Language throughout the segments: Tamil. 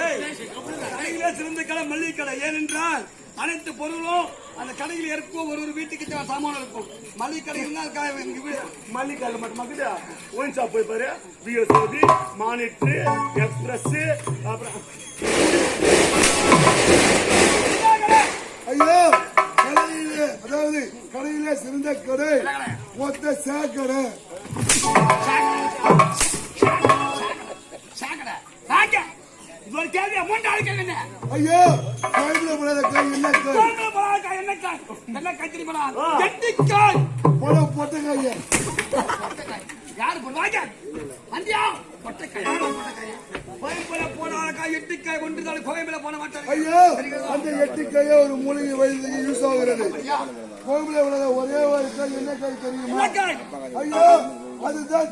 ஏய், கடையிலே சிறந்த கடை மல்லிகை கடை ஏனென்றால் அனைத்து பொருளும் அந்த கடையில் இருக்கும் ஒரு ஒரு வீட்டுக்கு சாமான் இருக்கும். மல்லிகை கடை இருந்தால் கா- எங்க வீடு. மல்லிகால மட்டும் மக்கிட்டா? ஒயின் ஷாப் போய் பாரு. பிஎஸ்ஓபி மானிட்ரு எக்ஸ்பிரஸ் அப்புறம் ஐயோ கடையிலே அதாவது கடையிலே சிறந்த கடை. மொத்த சேக்கடை சாக்கடை சாக்க இது ஒரு கேள்வி அமௌண்ட் ஆளுக்கள் என்ன ஐயோ கோயில? விடாத கை என்ன கை கோயம்புல பலாக்காய் என்ன காய் என்ன கத்திரி பழம் கெட்டிக்காய் பழம் பொட்ட கைய யாரு? போடுவாங்க வந்தியா? பொட்டக்காய். யாரு பொட்டக்காய். கோயம்புல போனாக்காய் எட்டுக்காய் கொண்டு தான் கோயம்புல போன மாட்டாங்க ஐயோ அந்த எட்டு கைய ஒரு மூலிகை வைத்தியத்துக்கு யூஸ் ஆகுறது. கோயில விடாத ஒரே ஒரு கை என்ன கை தெரியுமா? ஐயோ அதுதான்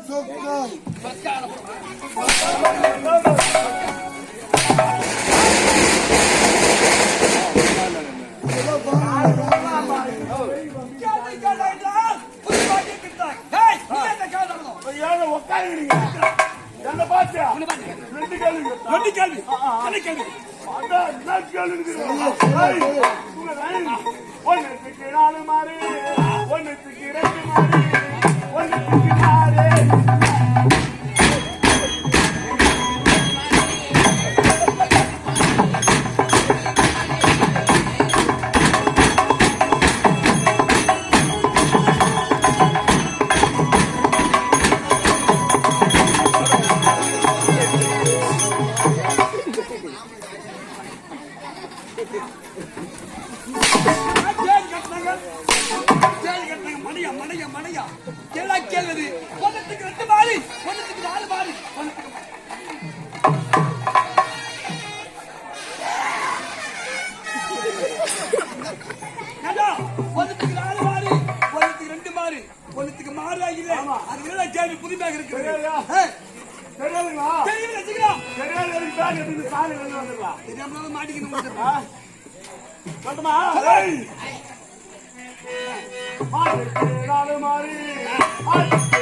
ஏன் உட்காருங்க என்ன பாத்தியா? ரெண்டு கேள்வி. ரெண்டு கேள்வி. என்ன கேள்வி? அதான் என்ன கேள்வி ஒன்னுக்கு நாலு மாறு மணியா மணியா மணியா. கேளா கேள்வி ஒன்னத்துக்கு ரெண்டு மாறி ஒன்னத்துக்கு நாலு மாறி ஒன்னத்துக்கு நாலு மாறி, ஒண்ணுத்துக்கு ரெண்டு மாறி, ஒண்ணுத்துக்கு மாறா இல்ல. அது என்னடா கேள்வி புதுமையாக? ஏய், தெரியாதுங்களா? தெரியல, சீக்கிரம். தெரியாது? மாட்டிக்கணும் உங்களுக்கு. சொல்லட்டுமா மாறு. மாறி